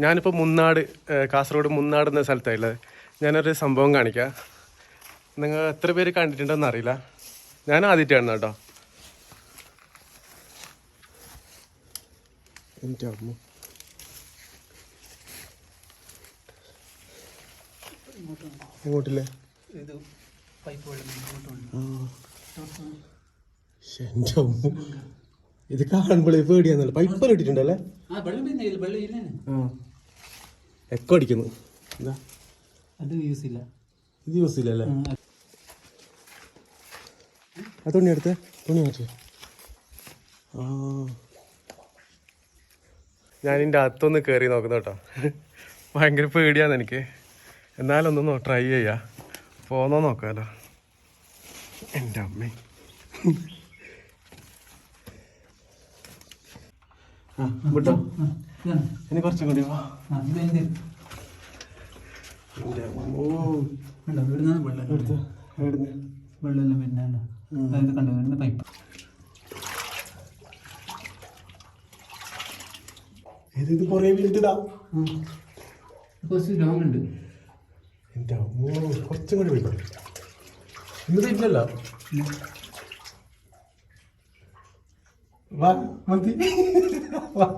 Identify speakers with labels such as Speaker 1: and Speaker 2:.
Speaker 1: ഞാനിപ്പോൾ മുന്നാട് കാസർഗോഡ് മുന്നാട് എന്ന സ്ഥലത്തായുള്ളത് ഞാനൊരു സംഭവം കാണിക്കാം. നിങ്ങൾ എത്ര പേര് കണ്ടിട്ടുണ്ടെന്ന് അറിയില്ല. ഞാൻ ആദ്യമായിട്ടാണ് കേട്ടോ. എന്റെ അമ്മ. എങ്ങോട്ടില്ലേ. എന്റെ അമ്മ. ഇത് കാണുമ്പോഴേ പേടിയാന്നല്ലോ പൈപ്പ് ഇട്ടിട്ടുണ്ടല്ലേ എക്കോ അടിക്കുന്നു. ഇത്.
Speaker 2: അത് യൂസ് ഇല്ല.
Speaker 1: ഇത് യൂസ് ഇല്ലല്ലേ
Speaker 2: ആ,
Speaker 1: തുണി എടുത്ത്. തുണി മാറ്റി ആ. ഞാൻ ഇതിന്റെ അകത്തൊന്ന് കയറി നോക്കുന്നു കേട്ടോ. ഭയങ്കര പേടിയാണ് എനിക്ക്. എന്നാലൊന്ന് ട്രൈ ചെയ്യാം. പോന്നോ നോക്കാലോ. എന്റെ അമ്മേ. വിട്ടോ. ഇനി കുറച്ചും കൂടി
Speaker 2: വെള്ളമെല്ലാം വരുന്നതാണ് അതായത് കണ്ടോ വരുന്ന പൈപ്പ്
Speaker 1: ഇത് ഇത് കുറേ
Speaker 2: കുറച്ച് ലോങ് ഉണ്ട്
Speaker 1: എന്റെ കുറച്ചും കൂടി പോയിക്കോ ഇന്ന് ഇല്ലല്ലോ. Var mı? Var.